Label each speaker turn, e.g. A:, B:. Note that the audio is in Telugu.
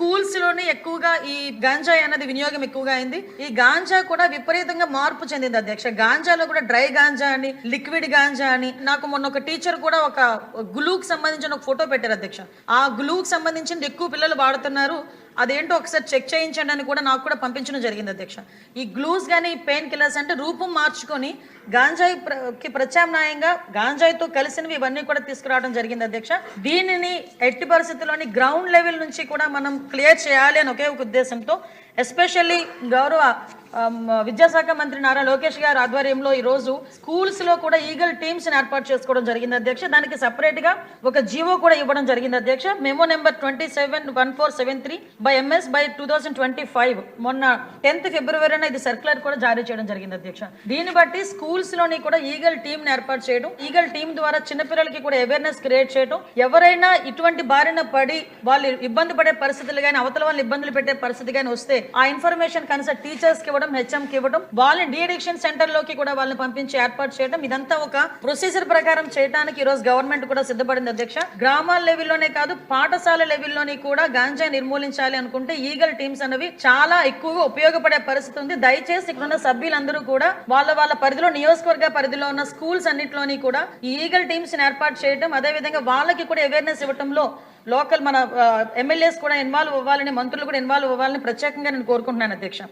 A: స్కూల్స్లోని ఎక్కువగా ఈ గాంజా అన్నది వినియోగం ఎక్కువగా అయింది. ఈ గాంజా కూడా విపరీతంగా మార్పు చెందింది అధ్యక్ష. గాంజాలో కూడా డ్రై గాంజా అని లిక్విడ్ గాంజా అని నాకు మొన్న ఒక టీచర్ కూడా ఒక గ్లూకి సంబంధించిన ఒక ఫోటో పెట్టారు అధ్యక్ష. ఆ గ్లూకి సంబంధించిన ఎక్కువ పిల్లలు వాడుతున్నారు. అదేంటో ఒకసారి చెక్ చేయించండి అని కూడా నాకు కూడా పంపించడం జరిగింది అధ్యక్ష. ఈ గ్లూస్ కానీ పెయిన్ కిల్లర్స్ అంటే రూపం మార్చుకొని గాంజాయికి ప్రత్యామ్నాయంగా గాంజాయితో కలిసినవి ఇవన్నీ కూడా తీసుకురావడం జరిగింది అధ్యక్ష. దీనిని ఎట్టి పరిస్థితుల్లోని గ్రౌండ్ లెవెల్ నుంచి కూడా మనం క్లియర్ చేయాలి అని ఒకే ఒక ఉద్దేశంతో ఎస్పెషల్లీ గౌరవ విద్యాశాఖ మంత్రి నారా లోకేష్ గారి ఆధ్వర్యంలో ఈ రోజు కూడా ఈగల్ టీమ్స్ని ఏర్పాటు చేసుకోవడం జరిగింది అధ్యక్ష. దానికి సపరేట్గా ఒక జీవో కూడా ఇవ్వడం జరిగింది అధ్యక్ష. Memo number twenty seven one four seven three by MS by two thousand twenty five. మొన్న టెన్త్ ఫిబ్రవరిన ఇది సర్క్యులర్ కూడా జారీ చేయడం జరిగింది అధ్యక్ష. దీన్ని బట్టి స్కూల్స్లోని కూడా ఈగల్ టీమ్ని ఏర్పాటు చేయడం ఈగల్ టీం ద్వారా చిన్నపిల్లలకి కూడా అవేర్నెస్ క్రియేట్ చేయడం ఎవరైనా ఇటువంటి బారిన పడి వాళ్ళు ఇబ్బంది పడే పరిస్థితులు కానీ అవతల వాళ్ళు ఇబ్బందులు పెట్టే పరిస్థితి కానీ వస్తే ఆ ఇన్ఫర్మేషన్ కనీసం టీచర్స్కి ఇవ్వడం హెచ్ఎం కి ఇవ్వడం వాళ్ళని డీఅడిక్షన్ సెంటర్లోకి కూడా వాళ్ళని పంపించి ఏర్పాటు చేయడం ఇదంతా ఒక ప్రొసీజర్ ప్రకారం చేయడానికి ఈ రోజు గవర్నమెంట్ కూడా సిద్ధపడింది అధ్యక్ష. గ్రామాల లెవెల్లోనే కాదు పాఠశాల లెవెల్లోని కూడా గాంజా నిర్మూలించాలి అనుకుంటే ఈగల్ టీమ్స్ అనేవి చాలా ఎక్కువగా ఉపయోగపడే పరిస్థితి ఉంది. దయచేసి ఇక్కడ ఉన్న సభ్యులందరూ కూడా వాళ్ళ వాళ్ళ పరిధిలో నియోజకవర్గ పరిధిలో ఉన్న స్కూల్స్ అన్నింటిలోని కూడా ఈ ఈగల్ టీమ్స్ ఏర్పాటు చేయడం అదే విధంగా వాళ్ళకి కూడా అవేర్నెస్ ఇవ్వడంలో లోకల్ మన ఎమ్మెల్యేస్ కూడా ఇన్వాల్వ్ అవ్వాలని మంత్రులు కూడా ఇన్వాల్వ్ అవ్వాలని ప్రత్యేకంగా నేను కోరుకుంటున్నాను అధ్యక్ష.